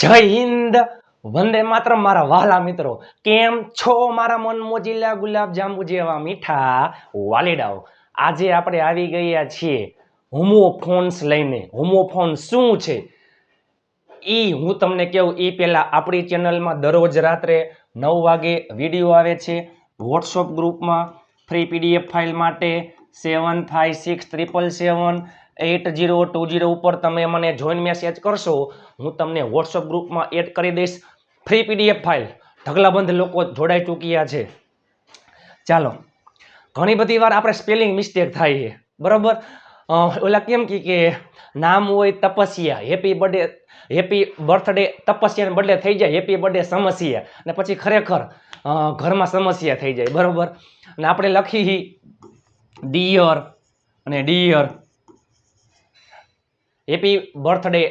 જય હિન્દ. વંદે માત્ર મારા વાલા મિત્રો. કેમ છો? મારા મન મોજીલા ગુલાબ જાંબુ જેવા મીઠા વાલીડાઓ. આજે આપણે આવી ગયા છીએ હોમોફોન્સ લઈને. હોમોફોન શું છે? એ હું તમને કહું એ પહેલાં આપણી ચેનલમાં દરરોજ રાત્રે નવ વાગે વીડિયો આવે છે. વોટ્સઅપ ગ્રુપમાં ફ્રી પીડીએફ ફાઇલ માટે seven five six triple seven eight zero two zero ઉપર તમે મને જોઈન મેસેજ કરશો, હું તમને વોટ્સઅપ ગ્રુપમાં એડ કરી દઈશ. ફ્રી પીડીએફ ફાઇલ ઢગલાબંધ લોકો જોડાઈ ચૂક્યા છે. ચાલો, ઘણી બધી વાર આપણે સ્પેલિંગ મિસ્ટેક થાય છે. બરાબર? ઓલા કેમ કે નામ હોય Tapasya happy birthday happy birthday તપસ્યાને બદલે થઈ જાય હેપી બર્થડે સમસ્યા. અને પછી ખરેખર ઘરમાં સમસ્યા થઈ જાય. બરાબર? અને આપણે લખી ડિયર અને dear happy birthday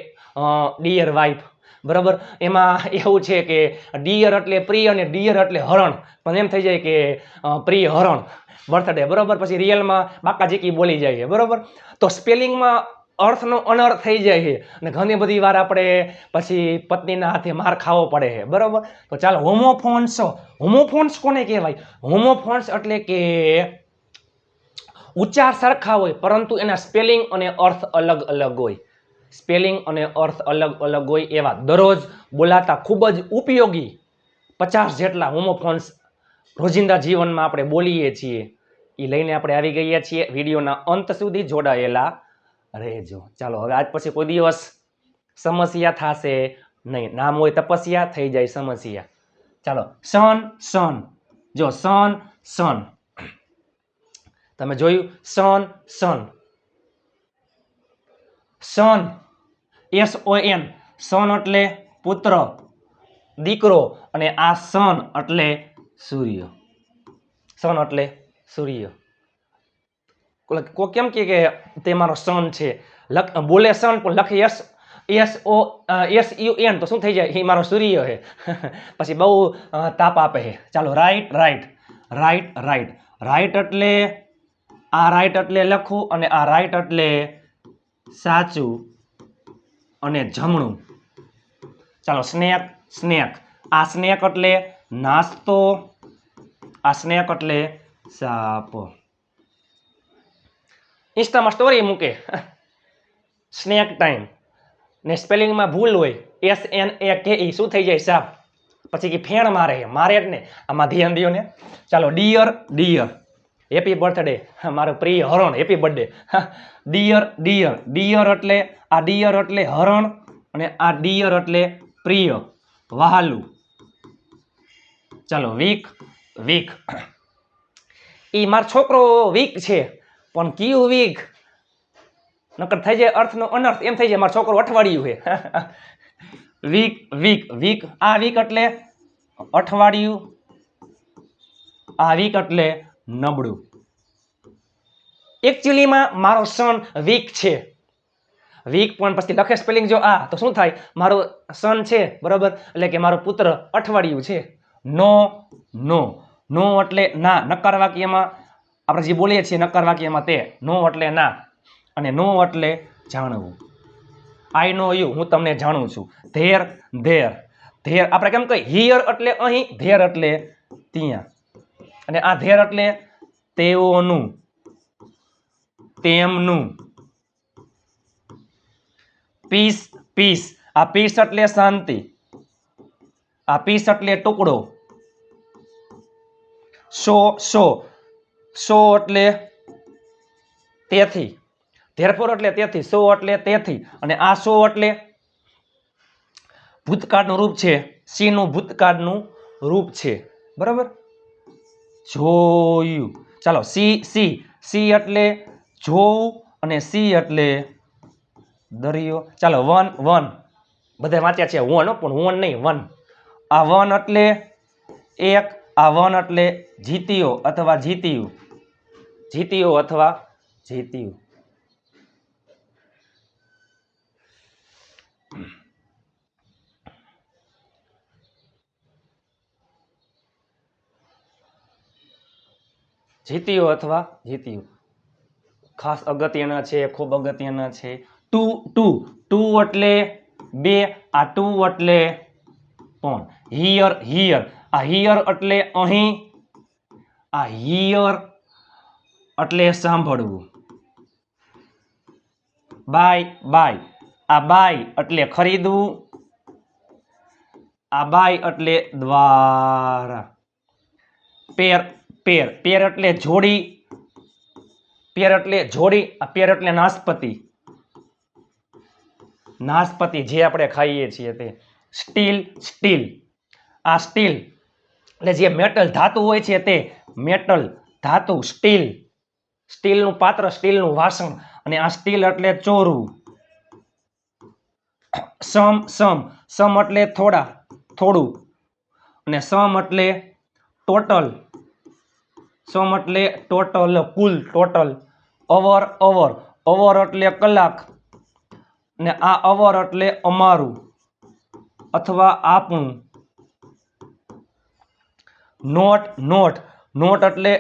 dear wife બરાબર? એમાં એવું છે કે ડિયર એટલે પ્રિય અને ડિયર એટલે હરણ. પણ એમ થઈ જાય કે પ્રિય હરણ. બર્થડે બરાબર? પછી રિયલમાં બાકાજીકી બોલી જાય છે, બરાબર? તો સ્પેલિંગમાં અર્થનો અનર્થ થઈ જાય છે. અને ઘણી બધી વાર આપણે પછી પત્નીના હાથે માર ખાવો પડે છે, બરાબર? તો ચાલો હોમોફોન્સ હોમોફોન્સ કોને કહેવાય? હોમોફોન્સ એટલે કે ઉચ્ચાર સરખા હોય, પરંતુ એના સ્પેલિંગ અને અર્થ અલગ અલગ હોય. સ્પેલિંગ અને અર્થ અલગ અલગ હોય એવા દરરોજ બોલાતા ખૂબ જ ઉપયોગી પચાસ જેટલા હોમોફોન્સ રોજિંદા જીવનમાં આપણે બોલીએ છીએ. એ લઈને આપણે આવી ગયા છીએ. વિડીયોના અંત સુધી જોડાયેલા રહેજો. ચાલો, હવે આજ પછી કોઈ દિવસ સમસ્યા થશે નહીં. નામ હોય તપસ્યા, થઈ જાય સમસ્યા. ચાલો, સન સન. જો, સન સન. તમે જોયું? સન સન. સન, એસ ઓ એન, સન એટલે પુત્ર, દીકરો અને આ સન એટલે સૂર્ય. સન એટલે સૂર્ય. કો કેમ કે તે મારો સન છે? લખ બોલે સન, પણ લખે yes S O S U N, તો શું થઈ જાય? એ મારો સૂર્ય છે. પછી બહુ તાપ આપે છે. ચાલો, right right. Right right. Right એટલે આ રાઈટ એટલે લખું અને આ રાઈટ એટલે સાચું અને જમણું. ચાલો, સ્નેક સ્નેક. આ સ્નેક એટલે નાસ્તો, આ સ્નેક એટલે સાપ. ઇન્સ્ટામાં સ્ટોરી મૂકે. Snake time. ને સ્પેલિંગમાં ભૂલ હોય. એસ એન એ કે ઈ. શું થઈ જાય સાપ? પછી કે ફેણ મારે. મારે જ ને. આમાં ધ્યાન દો ને. ચાલો, ડિયર ડિયર. હેપી બર્થડે મારો પ્રિય હરણ happy birthday dear dear dear એટલે, આ ડિયર એટલે હરણ અને આ ડિયર એટલે પ્રિય. વહાલું. ચાલો વીક વીક એ મારો છોકરો વીક છે, પણ કયું વીક નકર થઈ જાય અર્થનો અનર્થ, એમ થઈ જાય મારો છોકરો અઠવાડિયું છે. વીક વીક વીક આ વીક એટલે અઠવાડિયું. આ વીક એટલે નબળું. એકચ્યુઅલીમાં મારો સન વીક છે. વીક પણ પછી લખે સ્પેલિંગ જો આ, તો શું થાય? મારો સન છે, બરાબર? એટલે કે મારો પુત્ર અઠવાડિયું છે. નો નો નો એટલે ના નકાર વાક્યમાં આપણે જે બોલીએ છીએ નકાર વાક્યમાં તે. નો એટલે ના. અને નો એટલે જાણવું. આઈ નો યુ હું તમને જાણું છું. ધેર ધેર ધેર આપણે કેમ કહીએ? હિયર એટલે અહીં ધેર એટલે ત્યાં. અને આ ધેર એટલે તેઓનું, તેમનું. Piece piece. આ પીસ એટલે શાંતિ. આ પીસ એટલે ટુકડો. સો સો સો એટલે તેથી. ધેરફોર એટલે તેથી સો એટલે તેથી. અને આ સો એટલે ભૂતકાળનું રૂપ છે. સીનું ભૂતકાળનું રૂપ છે. બરાબર? જોયું. ચાલો, સી સી. સી એટલે જોવું અને સી એટલે દરિયો. ચાલો, વન વન. બધા વાંચ્યા છે વન પણ વન નહીં, વન. આ વન એટલે એક, આ વન એટલે જીત્યો અથવા જીત્યું. જીત્યો અથવા જીત્યું. જીત્યું અથવા જીત્યું? ખાસ અગત્યના છે, ખૂબ અગત્યના છે. Two two. ટુ એટલે બે, આ ટુ એટલે પણ હિયર હિયર. આ હિયર એટલે અહીં, આ હિયર એટલે સાંભળવું. By bye. આ બાય એટલે ખરીદવું. આ બાય એટલે દ્વારા. પેર પેર. પેર એટલે જોડી. પેર એટલે જોડી, આ પેર એટલે નાશપતિ. નાશપતિ જે આપણે ખાઈએ છીએ તે સ્ટીલ સ્ટીલ. આ સ્ટીલ એટલે જે મેટલ ધાતુ હોય છે તે મેટલ ધાતુ, સ્ટીલ. સ્ટીલનું પાત્ર, સ્ટીલનું વાસણ અને આ સ્ટીલ એટલે ચોરું. સમ સમ. સમ એટલે થોડા, થોડું. અને સમ એટલે ટોટલ. સમ એટલે ટોટલ કુલ ટોટલ અવર અવર અવર એટલે કલાક. ને આ અવર એટલે અમારું. અથવા આપણું નોટ નોટ નોટ એટલે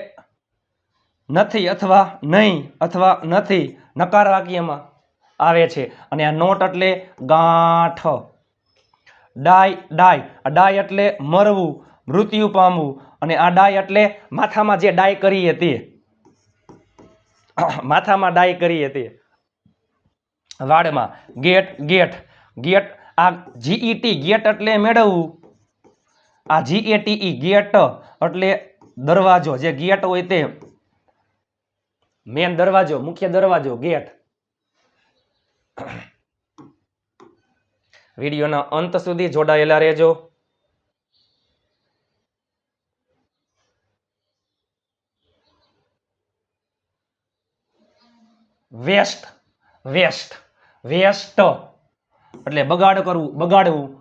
નથી અથવા નહીં અથવા નથી. નકાર વાક્યમાં આવે છે. અને આ નોટ એટલે ગાંઠ. ડાય ડાય આ ડાય એટલે મરવું. મૃત્યુ પામવું અને આ ડાય એટલે માથામાં જે ડાય કરી હતી માથામાં ડાય કરી હતી વાડમાં. Gate gate. ગેટ આ જીઈટી ગેટ એટલે મેળવવું. આ જીએટીઈ ગેટ એટલે દરવાજો. જે ગેટ હોય તે. મેન દરવાજો, મુખ્ય દરવાજો, ગેટ. વિડીયોના અંત સુધી જોડાયેલા રહેજો. Waste waste waste. એટલે બગાડ કરવું, બગાડવું.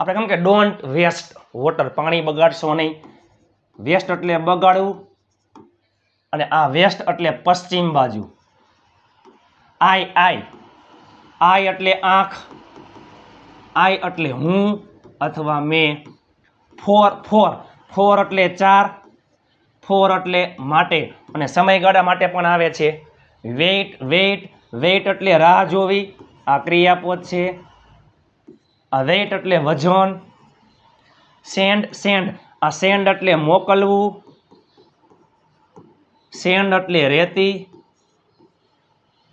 આપણે કેમ કે ડોન્ટ વેસ્ટ વોટર પાણી બગાડશો નહીં. વેસ્ટ એટલે બગાડવું અને આ વેસ્ટ એટલે પશ્ચિમ બાજુ. આઈ આઈ. આઈ એટલે આંખ. આઈ એટલે હું અથવા મેં. Four four. ફોર એટલે ચાર. ફોર એટલે માટે. અને સમયગાળા માટે પણ આવે છે. વેઇટ વેઇટ વેઇટ એટલે રાહ જોવી. આ ક્રિયાપદ છે. આ વેઇટ એટલે વજન. Send send. આ સેન્ડ એટલે મોકલવું. સેન્ડ એટલે રેતી.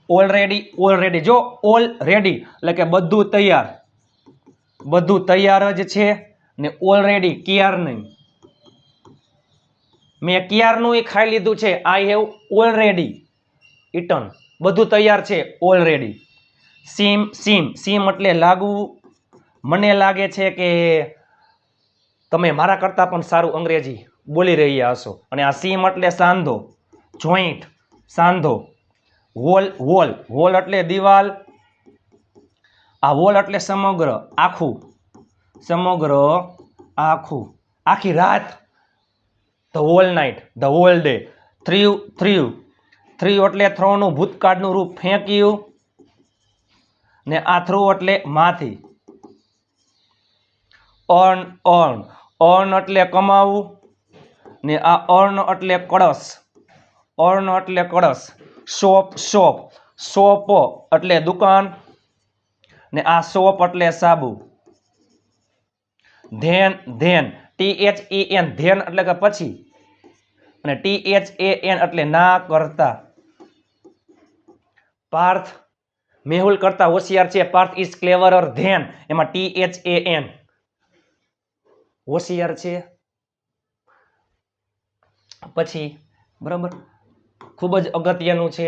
Already already. જો, ઓલરેડી, એટલે કે બધું તૈયાર. બધું તૈયાર જ છે ને ઓલરેડી ક્યાર નહીં. મેં ક્યારનું એ ખાઈ લીધું છે? આઈ હેવ ઓલરેડી ઇટન બધું તૈયાર છે ઓલરેડી સીમ સીમ. સીમ એટલે લાગવું. મને લાગે છે કે તમે મારા કરતાં પણ સારું અંગ્રેજી બોલી રહ્યા હશો. અને આ સીમ એટલે સાંધો. જોઈન્ટ સાંધો. વોલ વોલ વોલ એટલે દિવાલ. આ વોલ એટલે સમગ્ર આખું. સમગ્ર આખું. આખી રાત. The whole night the whole day threw threw threw એટલે થ્રોનું ભૂતકાળનું રૂપ ફેંક્યું ને આ થ્રુ એટલે માથી. અર્ન અર્ન અર્ન એટલે કમાવું ને આ અર્ન એટલે કળશ. અર્ન એટલે કળશ. Shop shop. શોપ એટલે દુકાન ને આ શોપ એટલે સાબુ. Than than. T H A N. Then એટલે કે પછી. અને ટી એચ એ એન એટલે ના કરતા. પાર્થ મેહુલ કરતા હોશિયાર છે. પાર્થ ઇઝ ક્લેવરર ધેન એમાં ટી એચ એ એન હોશિયાર છે. પછી બરાબર ખૂબ જ અગત્યનું છે.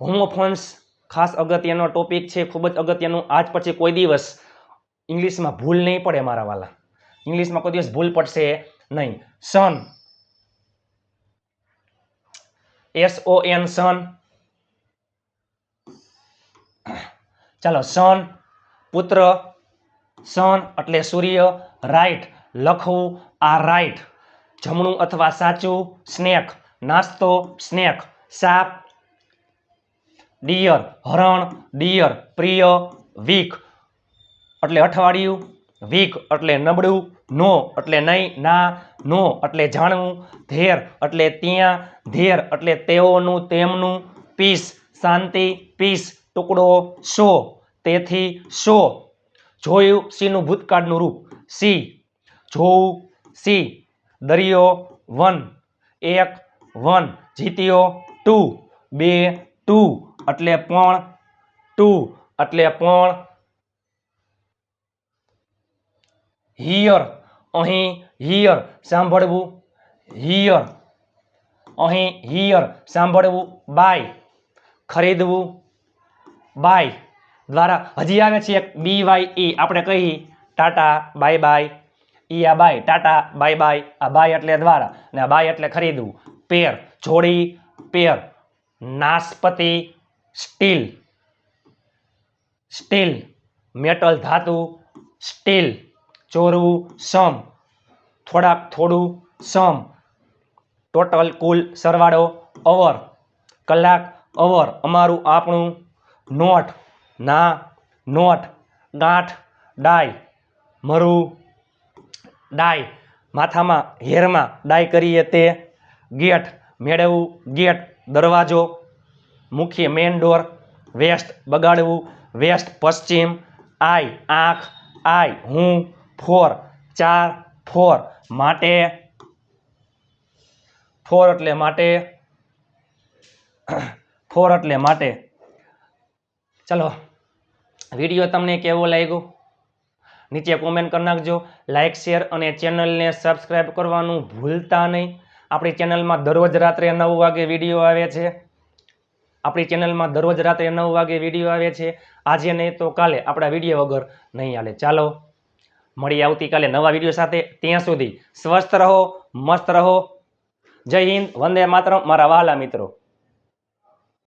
હોમોફોન્સ ખાસ અગત્યનો ટોપિક છે. ખૂબ જ અગત્યનું. આજ પછી કોઈ દિવસ ઇંગ્લિશમાં ભૂલ નહીં પડે મારા વાલા. ઇંગ્લિશમાં કોઈ દિવસ ભૂલ પડશે. નહીં. Son. S O N, son. ચાલો, સન, પુત્ર, સન એટલે સૂર્ય, રાઈટ, લખવું, આ રાઈટ. જમણું અથવા સાચું, સ્નેક. નાસ્તો, સ્નેક. સાપ, ડિયર. હરણ, ડિયર. પ્રિય, વીક. એટલે અઠવાડિયું, વીક એટલે નબળું. નો એટલે નહીં, ના, નો એટલે જાણવું, ધેર એટલે ત્યાં, ધેર એટલે તેઓનું, તેમનું, પીસ, શાંતિ, પીસ, ટુકડો, શો, તેથી શો. જોયું સીનું ભૂતકાળનું રૂપ. સી. જોવું, સી. દરિયો, વન. એક, વન. જીત્યો, ટુ. બે, ટુ. એટલે પણ, ટુ. એટલે પણ. હિયર. અહીં હિયર સાંભળવું. હિયર અહીં હિયર સાંભળવું. બાય ખરીદવું. બાય દ્વારા હજી આવે છે એક બી વાય ઈ આપણે કહી ટાટા બાય બાય ઈ આ બાય ટાટા બાય બાય આ બાય એટલે દ્વારા. અને આ બાય એટલે ખરીદવું. પેર જોડી. પેર નાસ્પતિ સ્ટીલ સ્ટીલ મેટલ ધાતુ. સ્ટીલ ચોરવું સમ. થોડાક થોડું સમ. ટોટલ કુલ સરવાળો અવર. કલાક અવર. અમારું આપણું નોટ. ના, નોટ. ગાંઠ, ડાય. મરું ડાય. માથામાં, હેરમાં ડાય કરીએ તે ગેટ. મેળવવું ગેટ. દરવાજો. મુખ્ય મેન ડોર વેસ્ટ બગાડવું. વેસ્ટ પશ્ચિમ. આઈ આંખ. આઈ હું. ફોર, ચાર, ફોર. માટે, ફોર એટલે માટે, ફોર એટલે માટે. ચલો, વીડિયો તમને કેવો લાગ્યો? નીચે કોમેન્ટ કરી નાખજો. લાઇક શેર અને ચેનલને સબસ્ક્રાઈબ કરવાનું ભૂલતા નહીં. આપણી ચેનલમાં દરરોજ રાત્રે નવ વાગે વીડિયો આવે છે. આપણી ચેનલમાં દરરોજ રાત્રે નવ વાગે વીડિયો આવે છે. આજે નહીં તો કાલે આપણા વીડિયો વગર નહીં હાલે. ચાલો. મળીએ આવતીકાલે નવા વીડિયો સાથે ત્યાં સુધી સ્વસ્થ રહો, મસ્ત રહો. જય હિન્દ, વંદે માતરમ, મારા વહાલા મિત્રો.